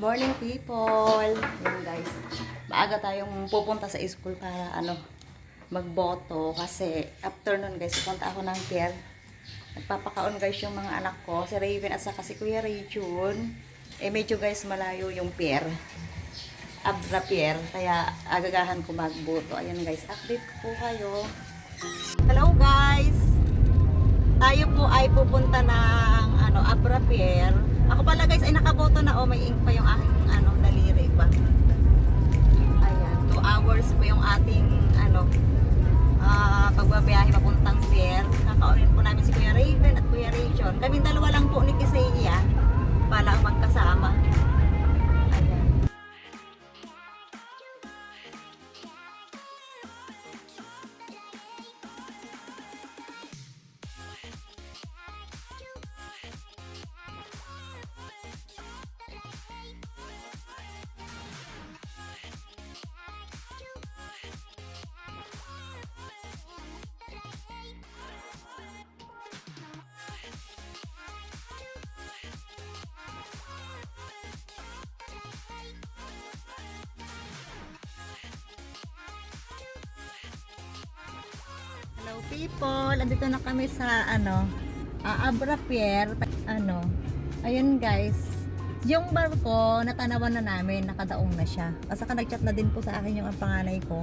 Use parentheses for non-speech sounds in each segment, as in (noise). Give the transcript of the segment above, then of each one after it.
morning people! Yan guys, maaga tayong pupunta sa school para ano, magboto kasi afternoon guys, pupunta ako ng pier. Nagpapakaon guys yung mga anak ko, si Raven at saka si Kuya Raychun. Eh medyo guys malayo yung pier. Abra pier, kaya agagahan ko magboto. Ayan guys, update ko kayo. Hello guys! Tayo po ay pupunta ng ano, Abra Pier. Ako pala guys ay nakaboto na oh, may ink pa yung aking ano, daliri ba. Hello people, andito na kami sa ano, uh, Abra Pier, ano, ayun guys, yung barko, natanawan na namin, nakadaong na siya. Kasi ka nag-chat na din po sa akin yung ang panganay ko.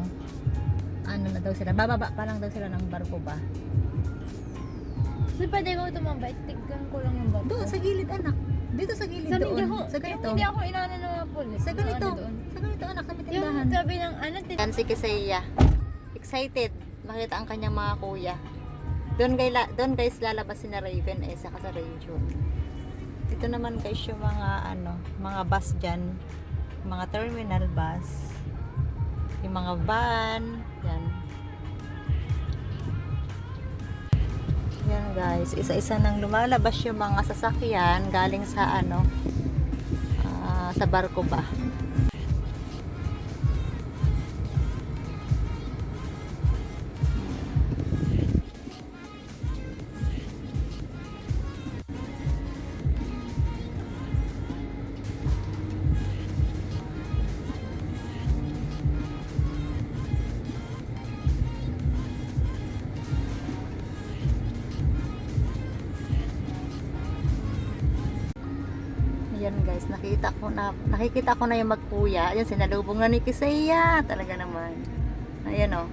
Ano na daw sila, bababa pa lang daw sila ng barko ba? So, pwede ko tumambay. Tignan ko lang yung barko. Doon, sa gilid anak. Dito sa gilid Sa doon. ako, Sa ganito. Yung hindi ako inano ng mga pulis. Sa ganito. Ano doon. Sa ganito anak, kami Yung tindahan. sabi ng ano, tit- Yan si Kisaya. Excited. Makita ang kanyang mga kuya. Doon guys, doon guys lalabas si na Raven eh saka sa Rachel. Dito naman guys yung mga ano, mga bus diyan, mga terminal bus. Yung mga van, yan. Yan guys, isa-isa nang lumalabas yung mga sasakyan galing sa ano, ah, sa barko ba. Guys, nakita ko na nakikita ko na yung magkuya. Ayan sinalubong na ni Kisaya. Talaga naman. Ayan oh.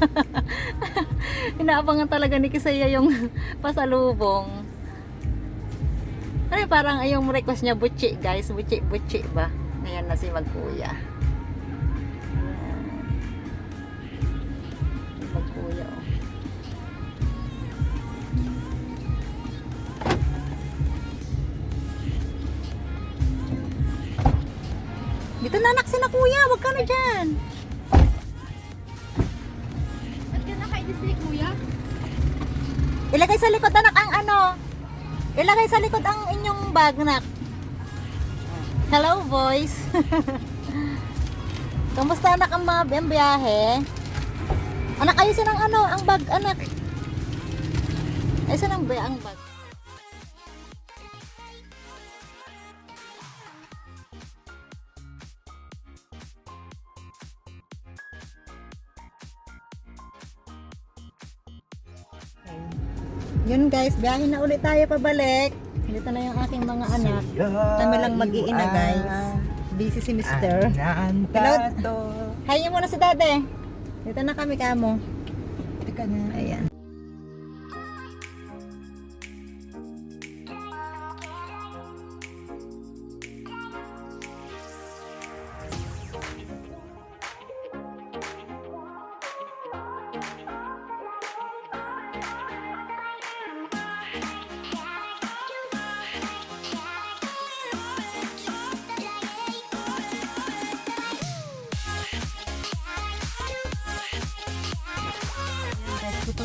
(laughs) Inaabangan talaga ni Kisaya yung (laughs) pasalubong. Ano parang yung request niya butchi guys. Butchi, butchi ba? Ayan na si magkuya. Dito na anak si na kuya, wag ka na dyan. Ba't ka nakainis ni kuya? Ilagay sa likod anak ang ano. Ilagay sa likod ang inyong bag anak. Hello boys. (laughs) Kamusta anak ang mga biyahe? Anak ayusin ang ano, ang bag anak. Ayusin ang, ba- ang bag. Yun guys, biyahe na ulit tayo pabalik. Dito na yung aking mga anak. Kami lang mag-iina guys. Busy si Mister. Anantato. Hayin mo na si dade. Dito na kami kamo. Teka na. Ayan.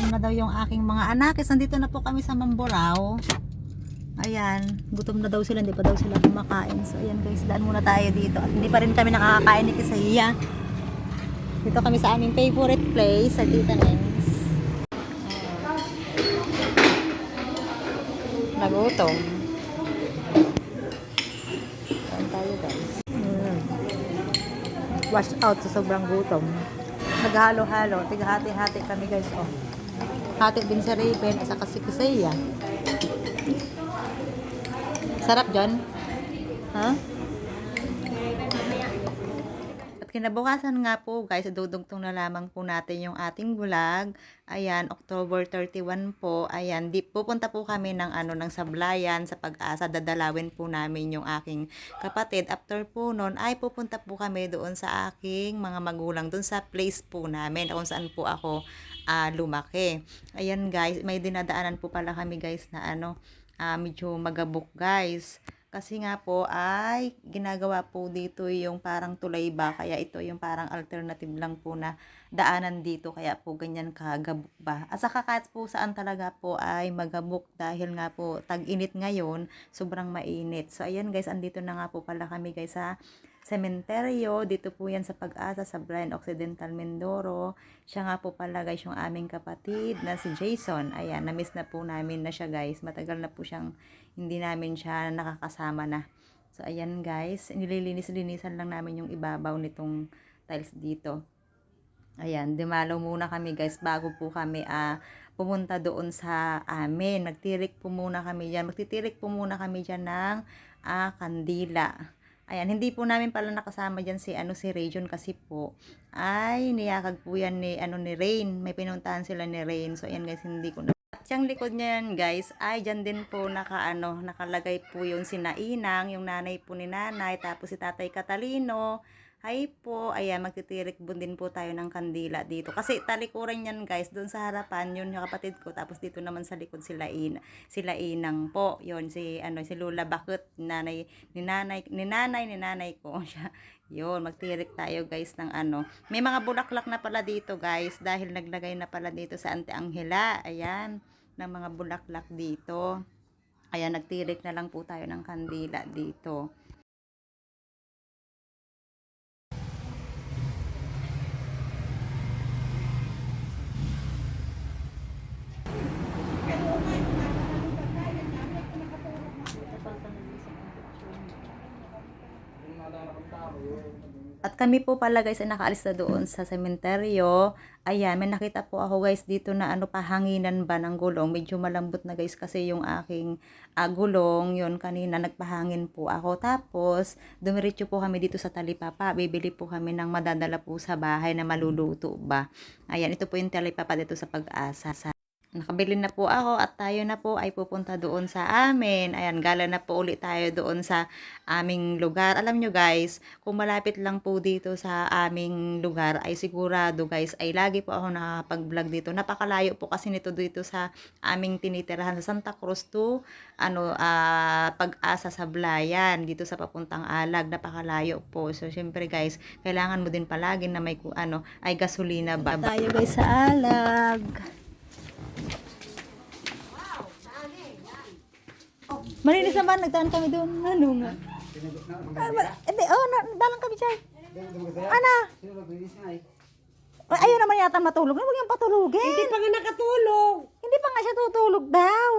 gutom na daw yung aking mga anak. Is nandito na po kami sa Mamborao. Ayan, gutom na daw sila, hindi pa daw sila kumakain. So ayan guys, daan muna tayo dito. At hindi pa rin kami nakakakain ni Kisaya. Dito kami sa aming favorite place, sa Tita Nens. Nagutom. Ayan tayo guys. Mm. Wash out sa sobrang gutom naghalo-halo, tighati-hati kami guys, oh. Hati din si Raven at saka si Kusaya. Sarap dyan. Ha? At kinabukasan nga po guys, dudugtong na lamang po natin yung ating vlog. Ayan, October 31 po. Ayan, di, pupunta po kami ng ano ng Sablayan sa pag-asa. Dadalawin po namin yung aking kapatid. After po nun, ay pupunta po kami doon sa aking mga magulang. Doon sa place po namin kung saan po ako ah, lumaki. Ayan guys, may dinadaanan po pala kami guys na ano, ah, medyo magabok guys. Kasi nga po ay ginagawa po dito yung parang tulay ba kaya ito yung parang alternative lang po na daanan dito kaya po ganyan kagabok ba. At saka po saan talaga po ay magabok dahil nga po tag-init ngayon, sobrang mainit. So ayan guys, andito na nga po pala kami guys sa sementeryo. Dito po yan sa pag-asa sa Blind Occidental Mindoro. Siya nga po pala guys yung aming kapatid na si Jason. Ayan, na-miss na po namin na siya guys. Matagal na po siyang hindi namin siya nakakasama na. So ayan guys, nililinis-linisan lang namin yung ibabaw nitong tiles dito. Ayan, dumalaw muna kami guys bago po kami ah pumunta doon sa amin. Nagtirik po muna kami dyan. Magtitirik po muna kami dyan ng ah, kandila. Ayan, hindi po namin pala nakasama dyan si ano si Rayon kasi po ay niyakag po yan ni ano ni Rain. May pinuntahan sila ni Rain. So ayan guys, hindi ko na at yung likod niya yan guys, ay dyan din po naka, ano, nakalagay po yung sinainang, yung nanay po ni nanay, tapos si tatay Catalino. Ay po, ayan, magtitirik po din po tayo ng kandila dito. Kasi talikuran yan guys, doon sa harapan, yun yung kapatid ko. Tapos dito naman sa likod sila, in, sila inang po. Yun, si, ano, si Lula Bakut, nanay, ni nanay, ni nanay, ni nanay ko. (laughs) Siya, yun, magtirik tayo guys ng ano. May mga bulaklak na pala dito guys, dahil naglagay na pala dito sa Ante Angela. Ayan, ng mga bulaklak dito. Ayan, nagtirik na lang po tayo ng kandila dito. At kami po pala guys ay nakaalis na doon sa sementeryo. Ayan, may nakita po ako guys dito na ano pahanginan ba ng gulong. Medyo malambot na guys kasi yung aking ah, gulong. Yun kanina nagpahangin po ako. Tapos dumiretso po kami dito sa talipapa. Bibili po kami ng madadala po sa bahay na maluluto ba. Ayan, ito po yung talipapa dito sa pag-asa. Nakabili na po ako at tayo na po ay pupunta doon sa amin. Ayan, gala na po ulit tayo doon sa aming lugar. Alam nyo guys, kung malapit lang po dito sa aming lugar ay sigurado guys ay lagi po ako nakakapag-vlog dito. Napakalayo po kasi nito dito sa aming tinitirahan sa Santa Cruz to ano ah, pag-asa sa Blayan dito sa papuntang Alag. Napakalayo po. So syempre guys, kailangan mo din palagi na may ano ay gasolina ba. Tayo guys sa Alag. Malinis naman, nagdaan kami doon. Ano nga? Ah, ma- Hindi, oh, na, dalang kami dyan. Ana? Ay, ayaw naman yata matulog. Huwag yung patulugin. Hindi pa nga nakatulog. Hindi pa nga siya tutulog daw.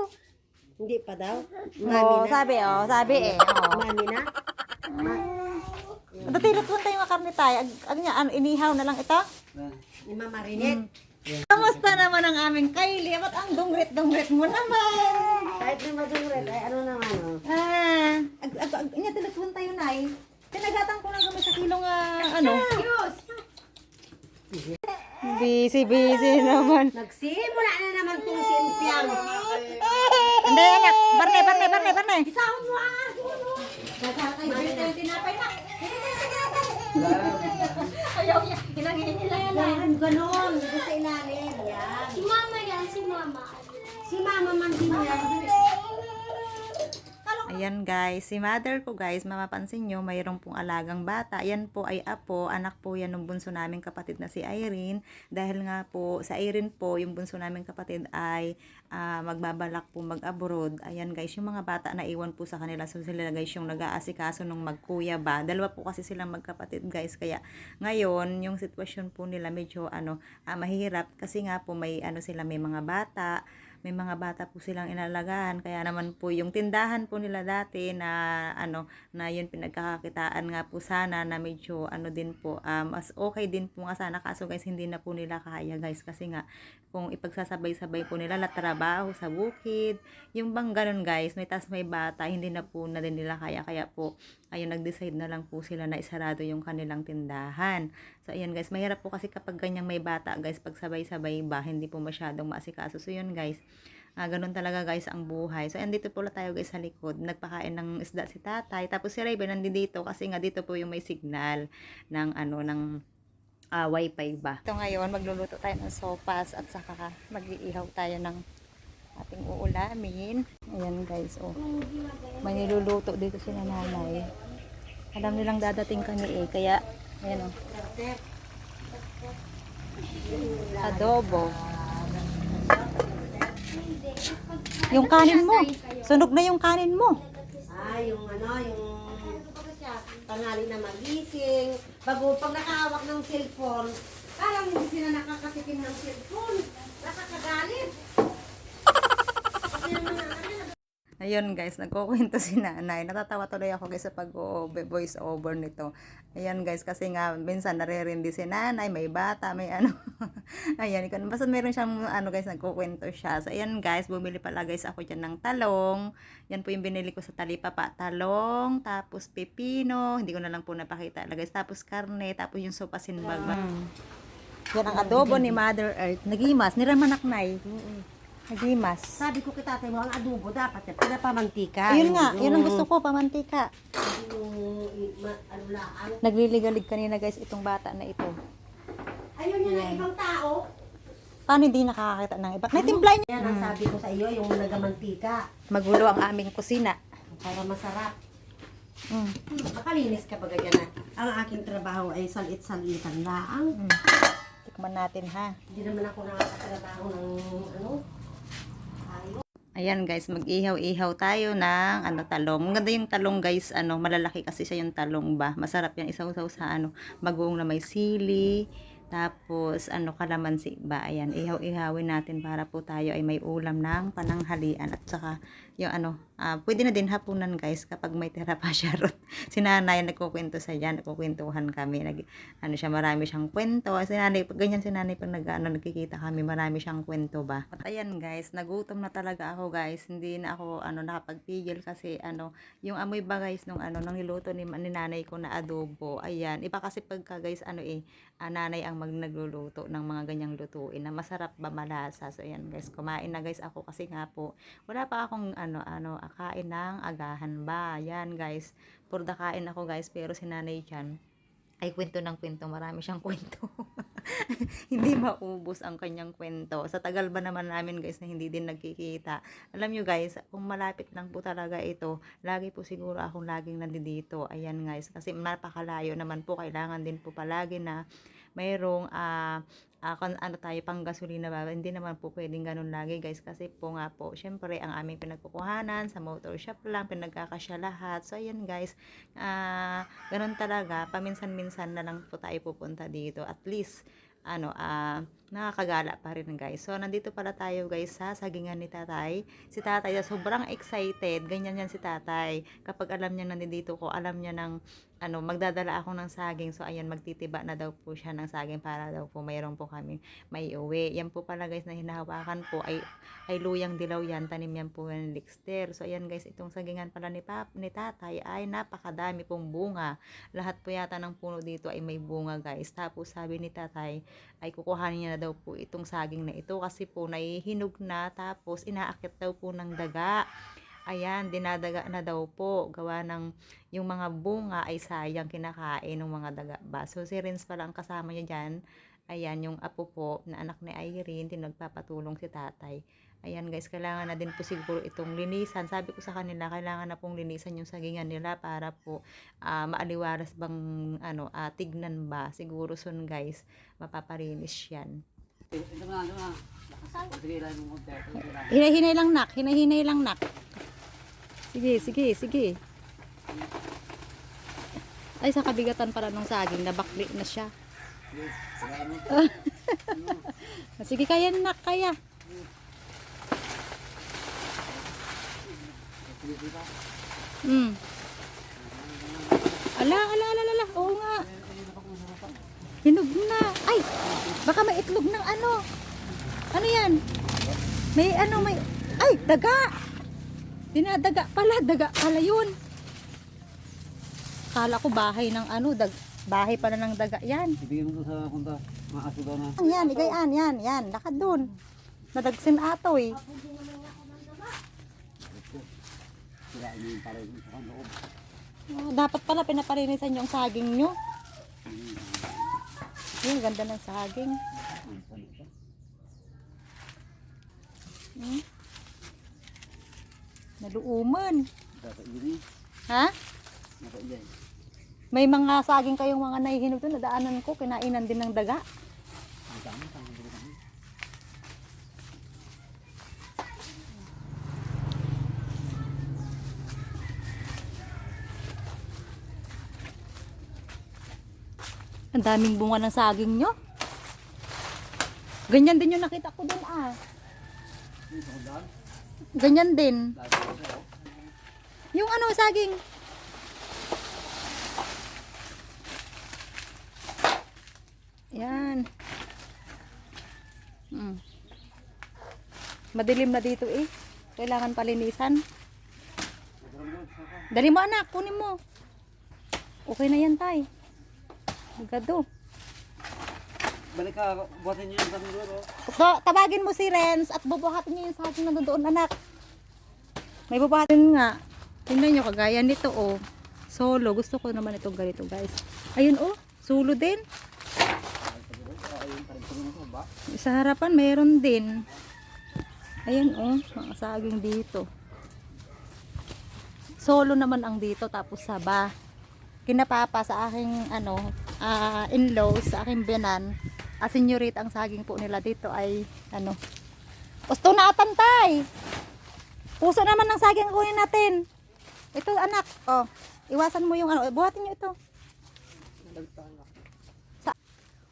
Hindi pa daw. Oo, sabi, oh, sabi eh. Oh. Mami na. Datilot ko tayo mga karne tayo. Ag, ag niya, ano, inihaw na lang ito. Ni Mama Rinet. Kamusta naman ang aming Kylie? Ba't ang dungrit-dungrit mo naman? Kahit na madungret, ay ano naman oh. Ah, ag, ag, ag, niya, tilatuan tayo na eh. Tinagatan ko lang kami sa kilong, ah, ano? Busy, busy naman. Nagsimula na naman tong simpyang. Hindi, anak. Barne, barne, barne, barne. Sahod mo ah. Mami na yung tinapay na. Ayaw niya. Hinangin nila yan. Ganun. Dito sa ilalim. Yan. Si mama yan, si mama. Si Mama man din yan. Ayan guys, si mother ko guys, mapapansin nyo, mayroong pong alagang bata. Ayan po ay apo, anak po yan ng bunso naming kapatid na si Irene. Dahil nga po, sa Irene po, yung bunso naming kapatid ay ah, magbabalak po mag-abroad. Ayan guys, yung mga bata na iwan po sa kanila. So sila guys yung nag-aasikaso nung magkuya ba. Dalawa po kasi silang magkapatid guys. Kaya ngayon, yung sitwasyon po nila medyo ano, ah, mahirap. Kasi nga po may ano sila, may mga bata may mga bata po silang inalagaan. Kaya naman po yung tindahan po nila dati na ano na yun pinagkakakitaan nga po sana na medyo ano din po um, as okay din po nga sana. Kaso guys hindi na po nila kaya guys. Kasi nga kung ipagsasabay-sabay po nila na trabaho sa bukid yung bang ganun guys may tas may bata hindi na po na din nila kaya. Kaya po ayun nag-decide na lang po sila na isarado yung kanilang tindahan so ayan guys mahirap po kasi kapag ganyang may bata guys pag sabay-sabay ba hindi po masyadong maasikaso so yun guys Ah, ganun talaga guys ang buhay. So, andito po tayo guys sa likod. Nagpakain ng isda si tatay. Tapos si Raven nandito kasi nga dito po yung may signal ng ano, ng ah, wifi ba. Ito ngayon, magluluto tayo ng sopas at saka mag-iihaw tayo ng ating uulamin. Ayan guys, oh. May niluluto dito si nanay. Alam nilang dadating kami eh, kaya, ayan oh. Adobo. Yung kanin mo. Sunog na yung kanin mo. Ah, yung ano, yung tangali na magising. Bago pag nakahawak ng cellphone, parang hindi sila nakakatikim ng cellphone. Nakakagalit. Kasi naman na, ano, Ayun guys, nagkukwento (laughs) si nanay. Natatawa tuloy ako guys sa pag-voice over nito. Ayan guys, kasi nga minsan naririndi si nanay, may bata, may ano. (laughs) ayan, ikaw, basta meron siyang ano guys, nagkukwento siya. So ayan guys, bumili pala guys ako dyan ng talong. Yan po yung binili ko sa talipapa. Talong, tapos pepino, hindi ko na lang po napakita guys. Tapos karne, tapos yung sopa sinbag. Yan ang adobo ni Mother Earth. Nagimas, niramanaknay. Nagimas. Sabi ko kay tatay mo, ang adobo dapat yan, pinapamantika. Ayun nga, yun ang gusto ko, pamantika. Ano. Nagliligalig kanina guys itong bata na ito. Ayun yun ang ibang tao. Paano hindi nakakakita ng iba? Naitimblay niya. Yan ang sabi ko sa iyo, yung nagamantika. Magulo ang aming kusina. Para masarap. Mm. Hmm, makalinis ka ba ganyan na? Ang aking trabaho ay salit-salitan laang. Mm. Tikman natin ha. Hindi naman ako nakakatrabaho ng ano. Ayan guys, mag-ihaw-ihaw tayo ng ano talong. Maganda yung talong guys, ano, malalaki kasi siya yung talong ba. Masarap yan isaw-saw sa ano, bagoong na may sili, tapos ano kalamansi ba. Ayan, ihaw-ihawin natin para po tayo ay may ulam ng pananghalian at saka yung ano, ah, pwede na din hapunan guys kapag may tira pa siya ron. (laughs) si nanay nagkukwento sa yan, nagkukwentuhan kami. Nag, ano siya, marami siyang kwento. Si nanay, ganyan si nanay pag nag, ano, nagkikita kami, marami siyang kwento ba. At ayan guys, nagutom na talaga ako guys. Hindi na ako ano nakapagpigil kasi ano, yung amoy ba guys nung ano nang niluto ni, ni nanay ko na adobo. Ayan, iba kasi pagka guys ano eh, ah, nanay ang mag nagluluto ng mga ganyang lutuin na masarap ba malasa. So ayan guys, kumain na guys ako kasi nga po wala pa akong ano ano akain ng agahan ba. Yan guys, purda kain ako guys pero si nanay dyan ay kwento ng kwento, marami siyang (laughs) kwento. hindi maubos ang kanyang kwento. Sa tagal ba naman namin guys na hindi din nagkikita. Alam nyo guys, kung malapit lang po talaga ito, lagi po siguro akong laging nandito. Ayan guys, kasi napakalayo naman po. Kailangan din po palagi na mayroong ah ah, kung ano tayo pang gasolina ba hindi naman po pwedeng ganun lagi guys. Kasi po nga po syempre ang aming pinagkukuhanan sa motor shop lang pinagkakasya lahat. So ayan guys. Ah ganun talaga. Paminsan-minsan na lang po tayo pupunta dito. At least ano ah nakakagala pa rin guys so nandito pala tayo guys sa sagingan ni tatay si tatay sobrang excited ganyan yan si tatay kapag alam niya nandito ko alam niya ng ano, magdadala ako ng saging. So, ayan, magtitiba na daw po siya ng saging para daw po mayroon po kami may uwi. Yan po pala guys na hinahawakan po ay, ay luyang dilaw yan. Tanim yan po ng lixter. So, ayan guys, itong sagingan pala ni, pap, ni tatay ay napakadami pong bunga. Lahat po yata ng puno dito ay may bunga guys. Tapos sabi ni tatay ay kukuhanin niya na daw po itong saging na ito kasi po naihinog na tapos inaakit daw po ng daga. Ayan, dinadaga na daw po. Gawa ng yung mga bunga ay sayang kinakain ng mga daga ba. So, si Renz pala ang kasama niya dyan. Ayan, yung apo po na anak ni Irene, tinagpapatulong si tatay. Ayan guys, kailangan na din po siguro itong linisan. Sabi ko sa kanila, kailangan na pong linisan yung sagingan nila para po ah, maaliwaras bang ano, ah, tignan ba. Siguro soon guys, mapaparinis yan. Ito na, ito na. Sige lang yung order. Hinay-hinay lang nak, hinay-hinay lang nak. Sige, sige, sige. Ay, sa kabigatan para nung saging, nabakli na siya. (laughs) sige, kaya nak, kaya. Mm. Ala, ala, ala, ala. Oo nga. Hinog na. Ay, baka may itlog ng ano. Ano yan? May ano, may... Ay, daga. Dinadaga pala, daga pala yun. Kala ko bahay ng ano, dag, bahay pala ng daga. Yan. Ibigay mo sa punta. Maaso daw na. Yan, yan, igayan, yan, yan. Lakad dun. Nadagsin ato eh. Ah, dapat pala pinaparinisan yung saging nyo. Yun, ganda ng saging. Hmm? Naluuman. Ha? May mga saging kayong mga nahihinog doon. Nadaanan ko, kinainan din ng daga. Ang dami, ang dami. Ang daming bunga ng saging nyo. Ganyan din yung nakita ko doon ah. Ganyan din. Yung ano, saging. Yan. Hmm. Madilim na dito eh. Kailangan palinisan. Dali mo anak, kunin mo. Okay na yan tay. Agado. Balik ka, buhatin niyo yung dami doon. So, tabagin mo si Renz at bubuhatin niyo yung saging na doon anak. May bubuhatin nga. Tingnan nyo, kagaya nito oh. Solo. Gusto ko naman itong ganito guys. Ayun oh. Solo din. Sa harapan mayroon din. Ayan oh. Mga saging dito. Solo naman ang dito. Tapos saba. Kinapapa sa aking ano, ah, in-laws, sa aking binan. Ah, senyorita ang saging po nila dito ay ano. Gusto na atantay. Puso naman ng saging kunin natin. Ito anak, oh. Iwasan mo yung ano, buhatin niyo ito. Sa,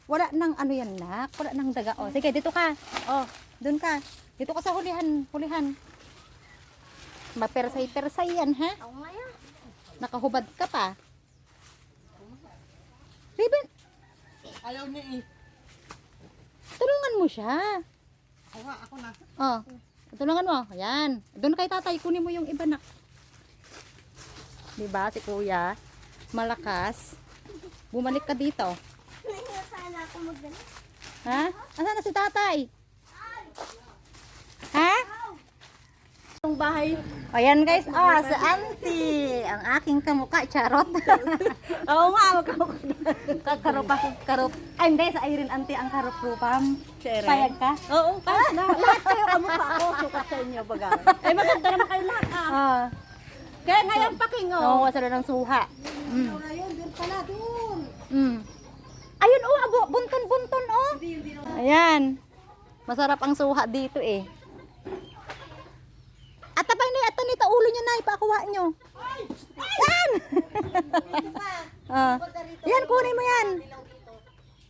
wala nang ano yan nak, wala nang daga. Oh, sige, dito ka. Oh, doon ka. Dito ka sa hulihan, hulihan. Mapersay-persay yan, ha? Ako nga yan. Nakahubad ka pa. Ribbon, Ayaw niya eh. tulungan mo siya. Ako nga, ako na. Oh, tulungan mo. Ayan. Doon kay tatay, kunin mo yung iba na. Diba, si kuya, malakas. Bumalik ka dito. Sana ako magdala. Ha? Asan na si tatay? Ha? Yung bahay. Ayan guys, ah, si auntie. Ang aking kamukha, charot. (laughs) Oo nga, magkamukha. karup ako, karup. Ay, hindi, sa Irene auntie ang karup rupam. Sere. Payag ka? Oo, kaya na. (laughs) Lahat kayo kamukha ko. Sukat sa inyo, baga. Eh, maganda naman kayo lahat ah. Ah. Kaya ngayon paking oh. Nakuha sila ng suha. Mm. Ayun, doon pala, doon. Mm. Ayun oh, abo, bunton-bunton oh. Ayan. Masarap ang suha dito eh. Ito nito ulo niyo na ipakuha niyo. Yan. (laughs) ah. Yan kunin mo yan.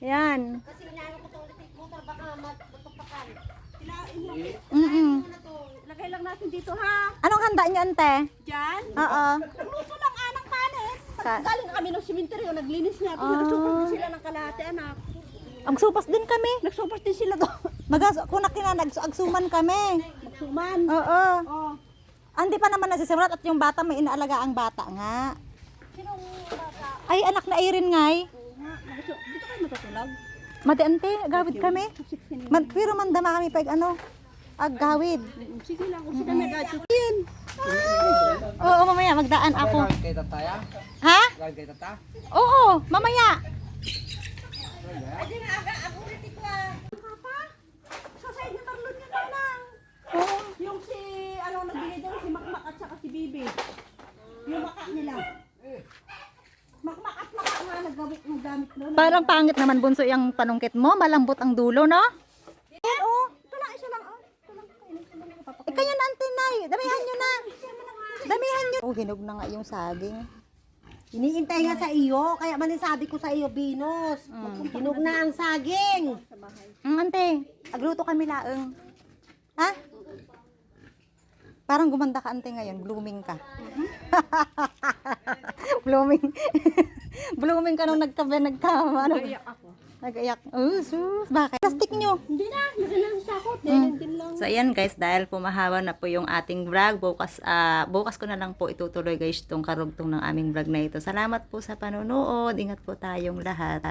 Yan. Kasi inaano ko electric motor, baka matutupakan. Mm -mm. Lagay lang natin dito ha. Anong handa niyo ante? Diyan. Oo. Luto lang anang panis. Ka- Galing kami ng simenteryo, naglinis nga. Ah. Nagsuport din sila ng kalahati anak. Ang supas din kami. Nagsuport din sila (laughs) doon. Magas kung nakinanagsuman kami. Magsuman. Oo. Oh. Andi pa naman nasisimulat at yung bata may inaalaga ang bata nga. Sinong bata? Ay anak na Irene ngay. Dito kayo matutulog? Mati ante, gawid kami. Man, pero mandama kami pag ano, ag gawid. Sige lang, kung sila nag-adjust. Yan. Oo, mamaya magdaan ako. Kay tataya? Ha? Galit kay tata? Oo, mamaya. Sa sa inyo tarlon nyo na lang. Oo. Yung si, ano, nagbigay doon, si Makmak at saka si Bibi. Yung maka nila. Makmak at maka nga naggamit ng gamit doon. Parang pangit naman bunso yung panungkit mo, malambot ang dulo, no? Yan, oh. Ito lang, isa lang. Oh. Ito lang, ko lang. Eh, kanya na ante, nay. Damihan nyo na. Damihan nyo. Oh, hinog na nga yung saging. Iniintay nga sa iyo, kaya man sabi ko sa iyo, Binos. Hinog na ang saging. Mm, ante, agluto kami laeng. Ha? Parang gumanda ka ante ngayon, blooming ka. (laughs) blooming. (laughs) blooming ka nung nagkabe, nagka, ano? Nag-iyak ako. Nag-iyak. Oh, sus, bakit? Plastic nyo. Hindi na, naging sa ako. Dahil din lang. So, ayan guys, dahil pumahawa na po yung ating vlog, bukas, ah, bukas ko na lang po itutuloy guys itong karugtong ng aming vlog na ito. Salamat po sa panonood. Ingat po tayong lahat.